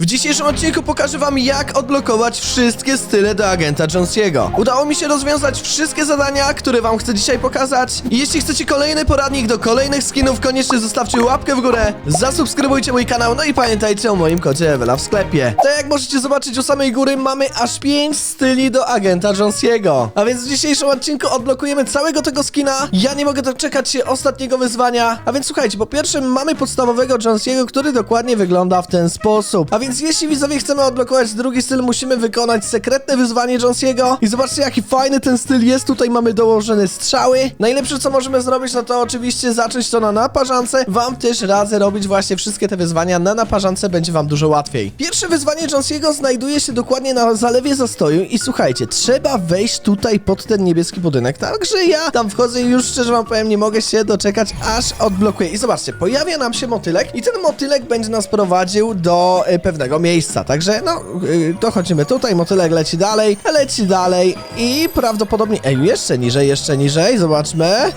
W dzisiejszym odcinku pokażę wam jak odblokować wszystkie style do agenta Jonesiego. Udało mi się rozwiązać wszystkie zadania, które wam chcę dzisiaj pokazać. Jeśli chcecie kolejny poradnik do kolejnych skinów, koniecznie zostawcie łapkę w górę, zasubskrybujcie mój kanał, no i pamiętajcie o moim kodzie Ewela w sklepie. Tak jak możecie zobaczyć u samej góry, mamy aż 5 styli do agenta Jonesiego. A więc w dzisiejszym odcinku odblokujemy całego tego skina. Ja nie mogę doczekać się ostatniego wyzwania. A więc słuchajcie, po pierwsze mamy podstawowego Jonesiego, który dokładnie wygląda w ten sposób. A więc jeśli widzowie chcemy odblokować drugi styl, musimy wykonać sekretne wyzwanie Jonesiego. I zobaczcie jaki fajny ten styl jest. Tutaj mamy dołożone strzały. Najlepsze co możemy zrobić, no to oczywiście zacząć to na naparzance. Wam też radzę robić właśnie wszystkie te wyzwania na naparzance, będzie wam dużo łatwiej. Pierwsze wyzwanie Jonesiego znajduje się dokładnie na zalewie zastoju i słuchajcie, trzeba wejść tutaj pod ten niebieski budynek. Także ja tam wchodzę i już szczerze wam powiem, nie mogę się doczekać, aż odblokuję. I zobaczcie, pojawia nam się motylek i ten motylek będzie nas prowadził do pewnego miejsca. Także no, y, dochodzimy tutaj, motylek leci dalej, leci dalej i prawdopodobnie... Ej, jeszcze niżej, jeszcze niżej, zobaczmy.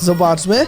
Zobaczmy.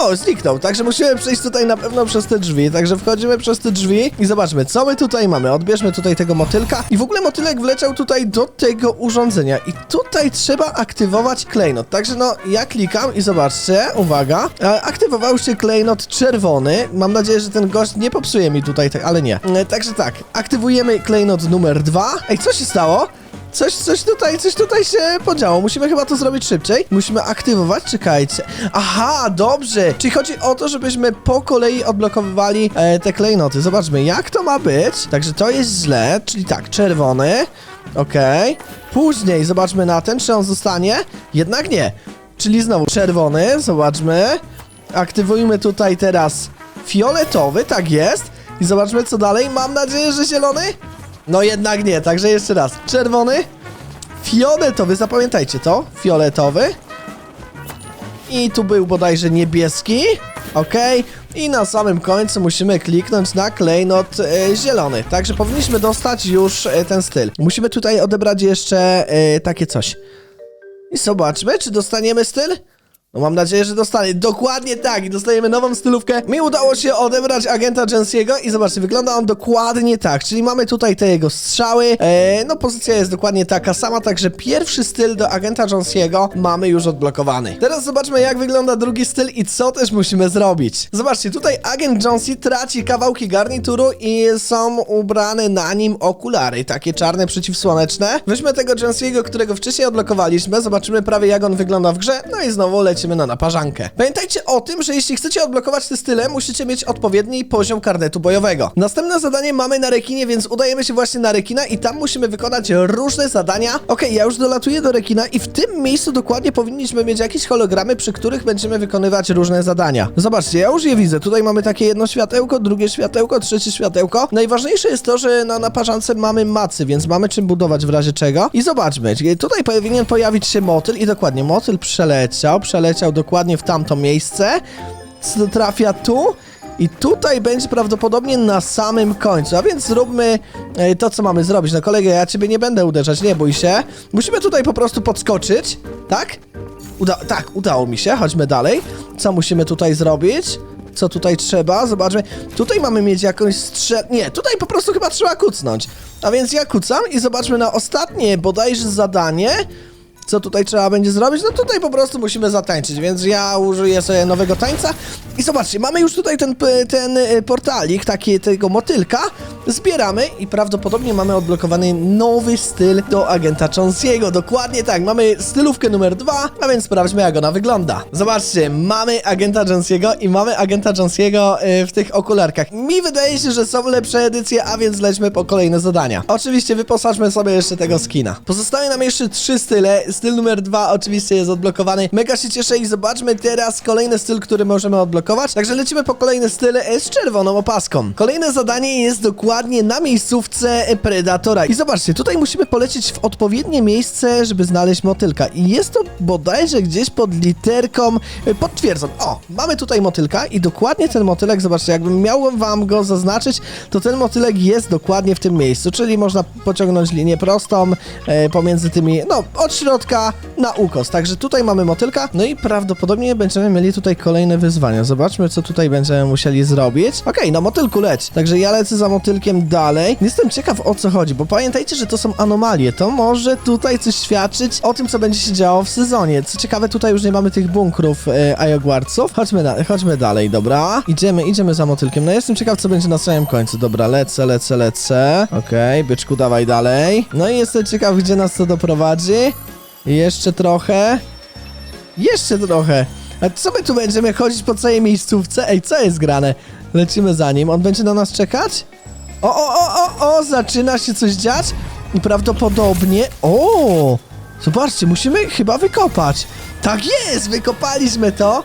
O, zniknął, także musimy przejść tutaj na pewno przez te drzwi, także wchodzimy przez te drzwi i zobaczmy, co my tutaj mamy. Odbierzmy tutaj tego motylka i w ogóle motylek wleciał tutaj do tego urządzenia i tutaj trzeba aktywować klejnot. Także no, ja klikam i zobaczcie, uwaga, e, aktywował się klejnot czerwony. Mam nadzieję, że ten gość nie popsuje mi tutaj, ale nie. E, Także tak, aktywujemy klejnot numer dwa. Ej, co się stało? Coś, coś tutaj, coś tutaj się podziało. Musimy chyba to zrobić szybciej. Musimy aktywować, czekajcie. Aha, dobrze. Czyli chodzi o to, żebyśmy po kolei odblokowywali e, te klejnoty. Zobaczmy, jak to ma być. Także to jest źle, czyli tak, czerwony. Okej. Później zobaczmy na ten, czy on zostanie. Jednak nie. Czyli znowu czerwony, zobaczmy. Aktywujmy tutaj teraz fioletowy, tak jest. I zobaczmy co dalej. Mam nadzieję, że zielony. No jednak nie, także jeszcze raz. Czerwony, fioletowy, zapamiętajcie to, fioletowy. I tu był bodajże niebieski, okej. I na samym końcu musimy kliknąć na klejnot e, zielony. Także powinniśmy dostać już e, ten styl. Musimy tutaj odebrać jeszcze e, takie coś. I zobaczmy, czy dostaniemy styl. No mam nadzieję, że dostanie. Dokładnie tak. I dostajemy nową stylówkę. Mi udało się odebrać agenta Jensiego i zobaczcie, wygląda on dokładnie tak. Czyli mamy tutaj te jego strzały. Eee, no pozycja jest dokładnie taka sama, także pierwszy styl do agenta Jensiego mamy już odblokowany. Teraz zobaczmy jak wygląda drugi styl i co też musimy zrobić. Zobaczcie, tutaj agent Jonsi traci kawałki garnituru i są ubrane na nim okulary, takie czarne przeciwsłoneczne. Weźmy tego Jensiego, którego wcześniej odblokowaliśmy, zobaczymy prawie jak on wygląda w grze, no i znowu lecimy na naparzankę. Pamiętajcie o tym, że jeśli chcecie odblokować te style, musicie mieć odpowiedni poziom karnetu bojowego. Następne zadanie mamy na rekinie, więc udajemy się właśnie na rekina i tam musimy wykonać różne zadania. Okej, ja już dolatuję do rekina i w tym miejscu dokładnie powinniśmy mieć jakieś hologramy, przy których będziemy wykonywać różne zadania. Zobaczcie, ja już je widzę. Tutaj mamy takie jedno światełko, drugie światełko, trzecie światełko. Najważniejsze jest to, że na naparzance mamy macy, więc mamy czym budować w razie czego. I zobaczmy, tutaj powinien pojawić się motyl i dokładnie motyl przeleciał, przeleciał dokładnie w tamto miejsce. Trafia tu. I tutaj będzie prawdopodobnie na samym końcu, a więc zróbmy e, to, co mamy zrobić. No kolego, ja ciebie nie będę uderzać, nie bój się. Musimy tutaj po prostu podskoczyć, tak? Uda tak, udało mi się, chodźmy dalej. Co musimy tutaj zrobić? Co tutaj trzeba? Zobaczmy. Tutaj mamy mieć jakąś strzel... Nie, tutaj po prostu chyba trzeba kucnąć. A więc ja kucam i zobaczmy na ostatnie bodajże zadanie. Co tutaj trzeba będzie zrobić? No tutaj po prostu musimy zatańczyć, więc ja użyję sobie nowego tańca. I zobaczcie, mamy już tutaj ten, ten y, portalik, taki, tego motylka. Zbieramy i prawdopodobnie mamy odblokowany nowy styl do agenta Jonesiego. Dokładnie tak, mamy stylówkę numer dwa, a więc sprawdźmy jak ona wygląda. Zobaczcie, mamy agenta Jonesiego i mamy agenta Jonesiego y, w tych okularkach. Mi wydaje się, że są lepsze edycje, a więc lećmy po kolejne zadania. Oczywiście wyposażmy sobie jeszcze tego skina. Pozostaje nam jeszcze trzy style. Styl numer dwa oczywiście jest odblokowany. Mega się cieszę i zobaczmy teraz kolejny styl, który możemy odblokować. Także lecimy po kolejny styl e, z czerwoną opaską. Kolejne zadanie jest dokładnie na miejscówce Predatora. I zobaczcie, tutaj musimy polecieć w odpowiednie miejsce, żeby znaleźć motylka. I jest to bodajże gdzieś pod literką e, potwierdzam. O, mamy tutaj motylka i dokładnie ten motylek, zobaczcie, jakbym miał wam go zaznaczyć, to ten motylek jest dokładnie w tym miejscu, czyli można pociągnąć linię prostą e, pomiędzy tymi, no, od środka środka na ukos. Także tutaj mamy motylka, no i prawdopodobnie będziemy mieli tutaj kolejne wyzwania. Zobaczmy, co tutaj będziemy musieli zrobić. Okej, na motylku leć. Także ja lecę za motylkiem dalej. Jestem ciekaw o co chodzi, bo pamiętajcie, że to są anomalie. To może tutaj coś świadczyć o tym, co będzie się działo w sezonie. Co ciekawe, tutaj już nie mamy tych bunkrów e, Ajogwarców. Chodźmy, chodźmy dalej, dobra? Idziemy, idziemy za motylkiem. No jestem ciekaw, co będzie na samym końcu. Dobra, lecę, lecę, lecę. Okej, byczku, dawaj dalej. No i jestem ciekaw, gdzie nas to doprowadzi. Jeszcze trochę. Jeszcze trochę. A co my tu będziemy chodzić po całej miejscówce? Ej, co jest grane? Lecimy za nim. On będzie na nas czekać? O, o, o, o, o, zaczyna się coś dziać i prawdopodobnie... O, zobaczcie, musimy chyba wykopać. Tak jest, wykopaliśmy to.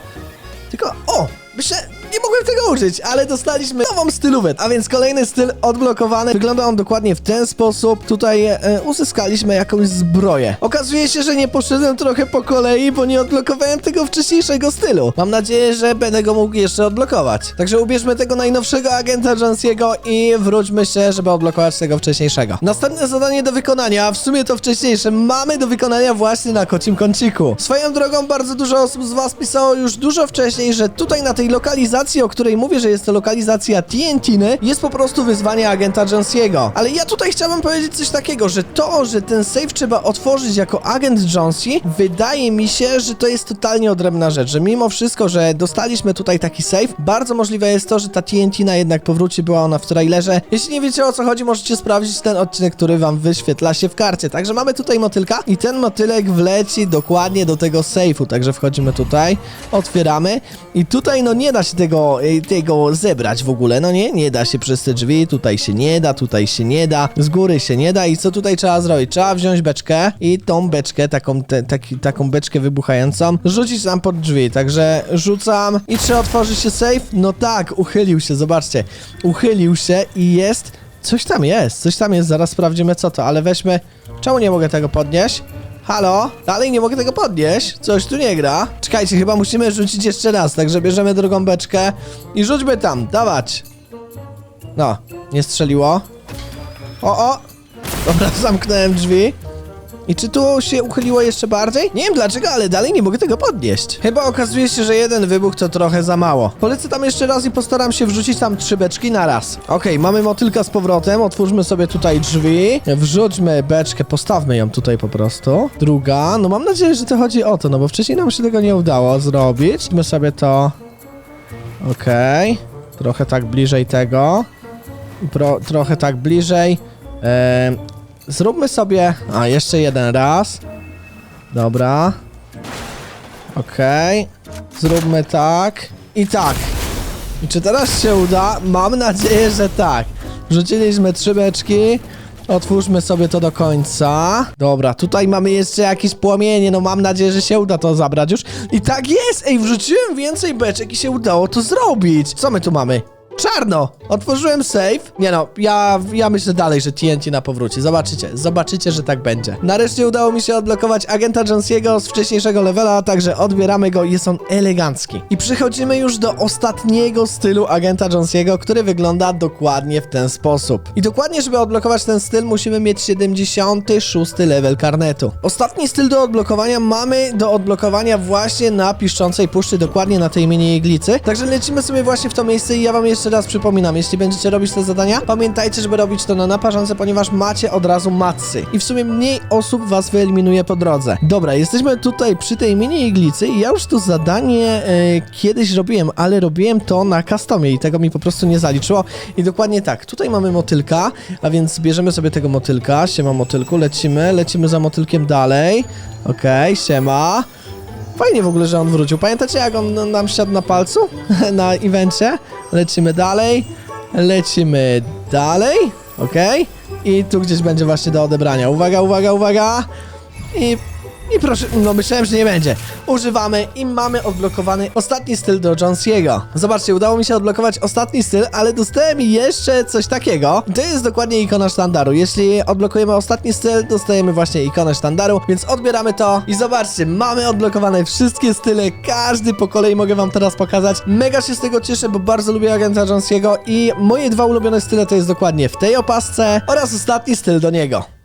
Tylko, o, myślę, nie mogłem tego użyć, ale dostaliśmy nową stylówę, a więc kolejny styl odblokowany. Wygląda on dokładnie w ten sposób. Tutaj e, uzyskaliśmy jakąś zbroję. Okazuje się, że nie poszedłem trochę po kolei, bo nie odblokowałem tego wcześniejszego stylu. Mam nadzieję, że będę go mógł jeszcze odblokować. Także ubierzmy tego najnowszego agenta Jansiego i wróćmy się, żeby odblokować tego wcześniejszego. Następne zadanie do wykonania, w sumie to wcześniejsze, mamy do wykonania właśnie na kocim kąciku. Swoją drogą bardzo dużo osób z was pisało już dużo wcześniej, że tutaj na tej lokalizacji, o której mówię, że jest to lokalizacja TNT'ny, jest po prostu wyzwanie agenta Jonesiego. Ale ja tutaj chciałbym powiedzieć coś takiego, że to, że ten safe trzeba otworzyć jako agent Jonesy, wydaje mi się, że to jest totalnie odrębna rzecz, że mimo wszystko, że dostaliśmy tutaj taki safe, bardzo możliwe jest to, że ta TNT-na jednak powróci, była ona w trailerze. Jeśli nie wiecie o co chodzi, możecie sprawdzić ten odcinek, który wam wyświetla się w karcie. Także mamy tutaj motylka i ten motylek wleci dokładnie do tego safe'u, także wchodzimy tutaj, otwieramy i tutaj no nie da się tego, e, tego zebrać w ogóle, no nie, nie da się przez te drzwi, tutaj się nie da, tutaj się nie da, z góry się nie da i co tutaj trzeba zrobić? Trzeba wziąć beczkę i tą beczkę, taką, te, taki, taką beczkę wybuchającą, rzucić nam pod drzwi, także rzucam i czy otworzy się safe? No tak, uchylił się, zobaczcie, uchylił się i jest, coś tam jest, coś tam jest, zaraz sprawdzimy co to, ale weźmy, czemu nie mogę tego podnieść? Halo? Dalej nie mogę tego podnieść? Coś tu nie gra. Czekajcie, chyba musimy rzucić jeszcze raz, także bierzemy drugą beczkę i rzućmy tam, dawać. No, nie strzeliło. O, o! Dobra, zamknąłem drzwi. I czy tu się uchyliło jeszcze bardziej? Nie wiem dlaczego, ale dalej nie mogę tego podnieść. Chyba okazuje się, że jeden wybuch to trochę za mało. Polecę tam jeszcze raz i postaram się wrzucić tam trzy beczki na raz. Okej, mamy motylka z powrotem, otwórzmy sobie tutaj drzwi, wrzućmy beczkę, postawmy ją tutaj po prostu. Druga, no mam nadzieję, że to chodzi o to, no bo wcześniej nam się tego nie udało zrobić. My sobie to... Okej, trochę tak bliżej tego. Pro, trochę tak bliżej. Eee, zróbmy sobie. A, jeszcze jeden raz. Dobra. Okej. Zróbmy tak. I tak. I czy teraz się uda? Mam nadzieję, że tak. Wrzuciliśmy trzy beczki. Otwórzmy sobie to do końca. Dobra, tutaj mamy jeszcze jakieś płomienie, no mam nadzieję, że się uda to zabrać już. I tak jest! Ej, wrzuciłem więcej beczek i się udało to zrobić. Co my tu mamy? Czarno! Otworzyłem safe. Nie no, ja, ja myślę dalej, że TNT na powróci. Zobaczycie, zobaczycie, że tak będzie. Nareszcie udało mi się odblokować agenta Jonesiego z wcześniejszego levela, także odbieramy go jest on elegancki. I przechodzimy już do ostatniego stylu agenta Jonesiego, który wygląda dokładnie w ten sposób. I dokładnie, żeby odblokować ten styl, musimy mieć 76 level karnetu. Ostatni styl do odblokowania mamy do odblokowania właśnie na piszczącej puszczy, dokładnie na tej mini iglicy. Także lecimy sobie właśnie w to miejsce i ja wam jeszcze raz przypominam, jeśli będziecie robić te zadania, pamiętajcie, żeby robić to na naparzance, ponieważ macie od razu matsy. I w sumie mniej osób was wyeliminuje po drodze. Dobra, jesteśmy tutaj przy tej mini iglicy ja już to zadanie e, kiedyś robiłem, ale robiłem to na customie i tego mi po prostu nie zaliczyło. I dokładnie tak, tutaj mamy motylka, a więc bierzemy sobie tego motylka, siema motylku, lecimy, lecimy za motylkiem dalej. Okej, siema. Fajnie w ogóle, że on wrócił. Pamiętacie, jak on nam siadł na palcu na evencie? Lecimy dalej. Lecimy dalej. Okej. I tu gdzieś będzie właśnie do odebrania. Uwaga, uwaga, uwaga. I i proszę, no myślałem, że nie będzie. Używamy i mamy odblokowany ostatni styl do Jonesiego. Zobaczcie, udało mi się odblokować ostatni styl, ale dostałem jeszcze coś takiego. To jest dokładnie ikona sztandaru. Jeśli odblokujemy ostatni styl, dostajemy właśnie ikonę sztandaru, więc odbieramy to i zobaczcie, mamy odblokowane wszystkie style, każdy po kolei mogę wam teraz pokazać. Mega się z tego cieszę, bo bardzo lubię agenta Jonesiego i moje dwa ulubione style to jest dokładnie w tej opasce oraz ostatni styl do niego.